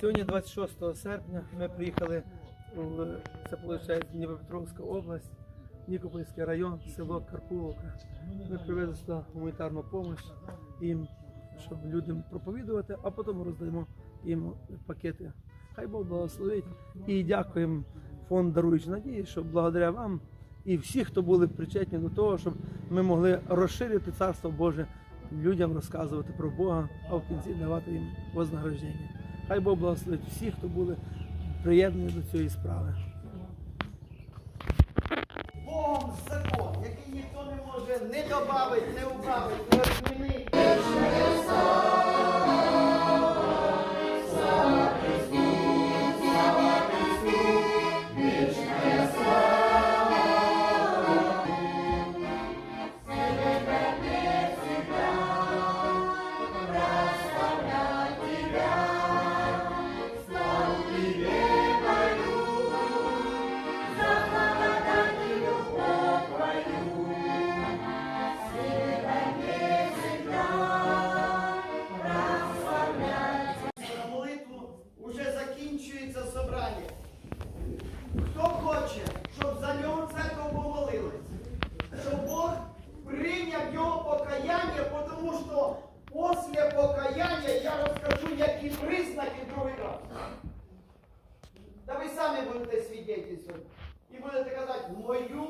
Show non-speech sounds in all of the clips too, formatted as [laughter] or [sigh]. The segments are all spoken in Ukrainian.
Сьогодні, 26 серпня, ми приїхали в це виходить Дніпропетровська область, Нікопольський район, село Карпуловка. Ми привезли сюди гуманітарну допомогу їм, щоб людям проповідувати, а потім роздаємо їм пакети. Хай Бог благословить. І дякуємо фонд Даруючи надії, що благодаря вам і всі, хто були причетні до того, щоб ми могли розширити царство Боже, людям розказувати про Бога, а в кінці давати їм вознаграждення. Хай Бог благословить всіх, хто були приєднані до цієї справи. Богом закон, який ніхто не може не додати, не убавити, не змінити. for you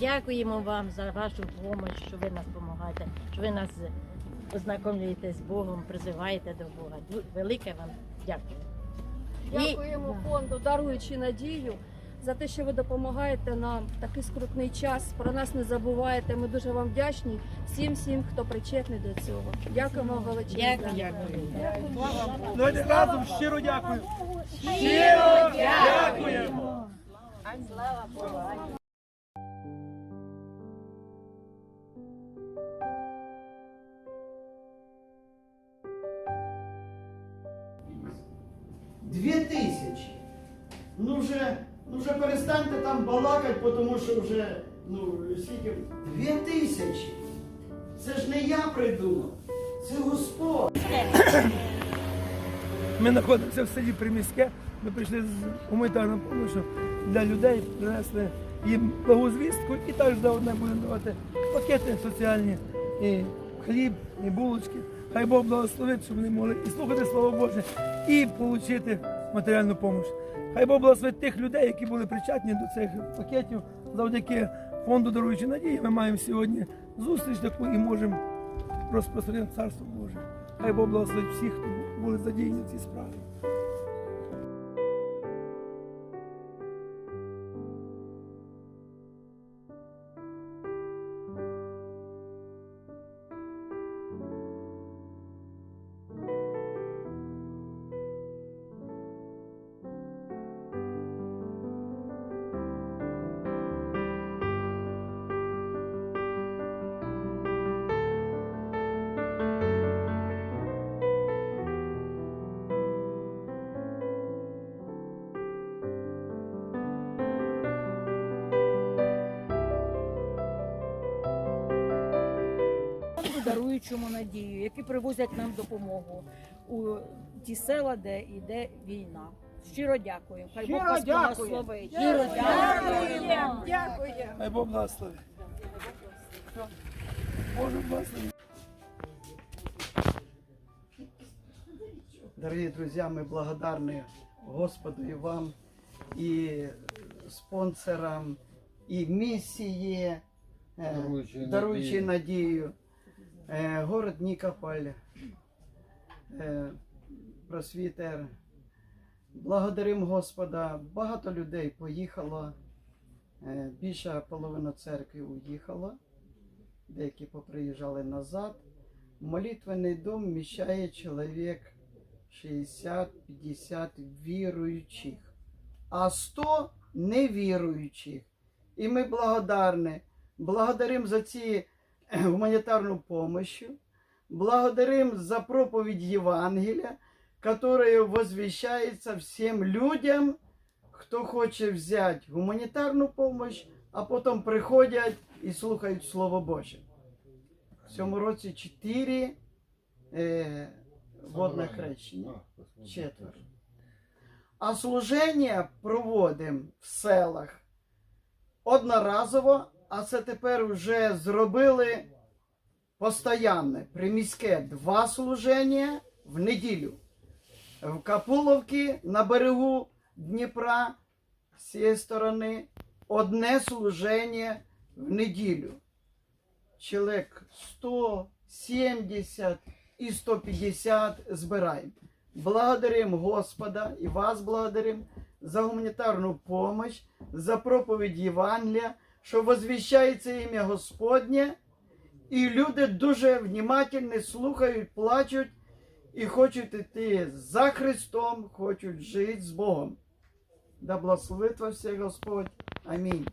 Дякуємо вам за вашу допомогу, що ви нас допомагаєте, що ви нас ознакомлюєте з Богом, призиваєте до Бога. Велике вам дякую. Дякуємо фонду, даруючи надію за те, що ви допомагаєте нам в такий скрутний час. Про нас не забуваєте. Ми дуже вам вдячні всім, всім, хто причетний до цього. Дякуємо величезно. дякую, дякую. Давайте разом щиро дякую. Щиро дякуємо. Слава Богу. Дві тисячі. Ну вже, ну вже перестаньте там балакати, тому що вже, ну, скільки. Дві тисячі. Це ж не я придумав, це Господь. Ми знаходимося в селі Приміське. Ми прийшли з гуманітарною допомогою для людей, принесли їм благозвістку і також заодно будемо давати пакети соціальні, і хліб, і булочки. Хай Бог благословить, щоб вони могли і слухати Слово Боже, і отримати матеріальну допомогу. Хай Бог благословить тих людей, які були причетні до цих пакетів. Завдяки фонду Даруючи надії ми маємо сьогодні зустріч таку і можемо розпространити Царство Боже. Хай Бог благословить всіх, хто були задіяні в цій справі. даруючому надію, які привозять нам допомогу у ті села, де йде війна. Щиро дякую. Хай Бог вас благословить. Щиро дякую. Дякую. Хай Бог благословить. Боже благословить. Дорогие друзья, мы благодарны Господу и вам, и спонсорам, и миссии, э, Даруючи даруючи надію. надію, э, город Нікополь, э, просвітер. Благодарим Господа. Багато людей поїхало, е, більша половина церкви уїхала, деякі поприїжджали назад. Молитвенний дом вміщає чоловік 60-50 віруючих, а 100 невіруючих. І ми благодарні. Благодарим за ці [clears throat] гуманітарну помощь, благодарим за проповедь Євангелія, которая возвещается всем людям, кто хоче взять гуманітарну помощь, а потім приходять і слухають Слово Боже. В цьому році чотири е, водне хрещення. Четверо. А служення проводимо в селах одноразово, а це тепер вже зробили постоянне, приміське два служення в неділю. В Капуловці на берегу Дніпра з цієї сторони одне служення в неділю. Чоловік 170 і 150 збираємо. Благодарим Господа і вас благодарим за гуманітарну помощь, за проповідь Євангелія, що возвіщається ім'я Господнє, і люди дуже внимательно слухають, плачуть і хочуть йти за Христом, хочуть жити з Богом. Да благословить вас Господь. Амінь.